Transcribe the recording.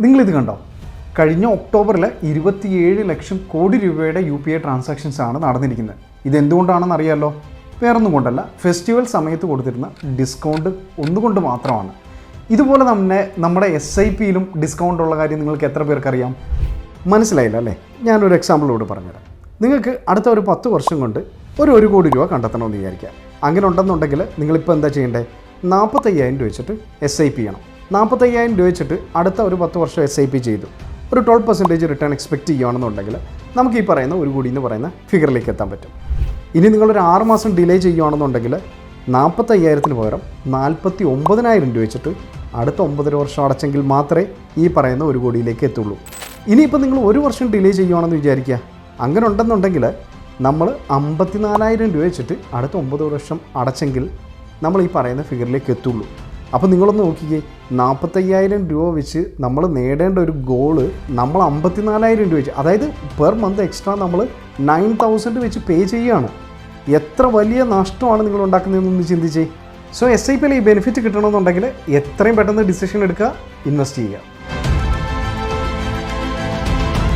നിങ്ങളിത് കണ്ടോ? കഴിഞ്ഞ ഒക്ടോബറിൽ ഇരുപത്തിയേഴ് ലക്ഷം കോടി രൂപയുടെ യു പി ഐ ട്രാൻസാക്ഷൻസ് ആണ് നടന്നിരിക്കുന്നത്. ഇതെന്തുകൊണ്ടാണെന്ന് അറിയാമല്ലോ വേറൊന്നും കൊണ്ടല്ല. ഫെസ്റ്റിവൽ സമയത്ത് കൊടുത്തിരുന്ന ഡിസ്കൗണ്ട് ഒന്നുകൊണ്ട് മാത്രമാണ്. ഇതുപോലെ തന്നെ നമ്മുടെ എസ് ഐ പിയിലും ഡിസ്കൗണ്ട് ഉള്ള കാര്യം നിങ്ങൾക്ക് എത്ര പേർക്കറിയാം? മനസ്സിലായില്ല അല്ലേ? ഞാനൊരു എക്സാമ്പിളോട് പറഞ്ഞുതരാം. നിങ്ങൾക്ക് അടുത്ത ഒരു പത്ത് വർഷം കൊണ്ട് ഒരു ഒരു കോടി രൂപ കണ്ടെത്തണമെന്ന് വിചാരിക്കുക. അങ്ങനെ ഉണ്ടെന്നുണ്ടെങ്കിൽ നിങ്ങളിപ്പോൾ എന്താ ചെയ്യേണ്ടത് നാൽപ്പത്തയ്യായിരം രൂപ വെച്ചിട്ട് എസ് ഐ പി ചെയ്യണം. നാൽപ്പത്തയ്യായിരം രൂപ വെച്ചിട്ട് അടുത്ത ഒരു പത്ത് വർഷം എസ് ഐ പി ചെയ്തു. ഒരു ട്വൽവ് പെർസെന്റേജ് റിട്ടേൺ എക്സ്പെക്റ്റ് ചെയ്യുകയാണെന്നുണ്ടെങ്കിൽ നമുക്ക് ഈ പറയുന്ന ഒരു കോടി എന്ന് പറയുന്ന ഫിഗറിലേക്ക് എത്താൻ പറ്റും. ഇനി നിങ്ങളൊരു ആറ് മാസം ഡിലേ ചെയ്യുകയാണെന്നുണ്ടെങ്കിൽ നാൽപ്പത്തയ്യായിരത്തിന് പകരം നാൽപ്പത്തി ഒമ്പതിനായിരം രൂപ വെച്ചിട്ട് അടുത്ത ഒമ്പതര വർഷം അടച്ചെങ്കിൽ മാത്രമേ ഈ പറയുന്ന ഒരു കോടിയിലേക്ക് എത്തുള്ളൂ. ഇനിയിപ്പോൾ നിങ്ങൾ ഒരു വർഷം ഡിലേ ചെയ്യുകയാണെന്ന് വിചാരിക്കുക. അങ്ങനെ ഉണ്ടെന്നുണ്ടെങ്കിൽ നമ്മൾ അമ്പത്തിനാലായിരം രൂപ വെച്ചിട്ട് അടുത്ത ഒമ്പത് വർഷം അടച്ചെങ്കിൽ നമ്മൾ ഈ പറയുന്ന ഫിഗറിലേക്ക് എത്തുള്ളൂ. അപ്പോൾ നിങ്ങളൊന്ന് നോക്കിക്കേ. നാൽപ്പത്തയ്യായിരം രൂപ വെച്ച് നമ്മൾ നേടേണ്ട ഒരു ഗോൾ നമ്മൾ അമ്പത്തിനാലായിരം രൂപ വെച്ച്. അതായത് പെർ മന്ത് എക്സ്ട്രാ നമ്മൾ നയൻ തൗസൻഡ് വെച്ച് പേ ചെയ്യുകയാണ് എത്ര വലിയ നഷ്ടമാണ് നിങ്ങൾ ഉണ്ടാക്കുന്നതെന്നൊന്ന് ചിന്തിച്ചേ. സോ എസ് ഐ പിയിൽ ഈ ബെനിഫിറ്റ് കിട്ടണമെന്നുണ്ടെങ്കിൽ എത്രയും പെട്ടെന്ന് ഡിസിഷൻ എടുക്കുക ഇൻവെസ്റ്റ് ചെയ്യുക.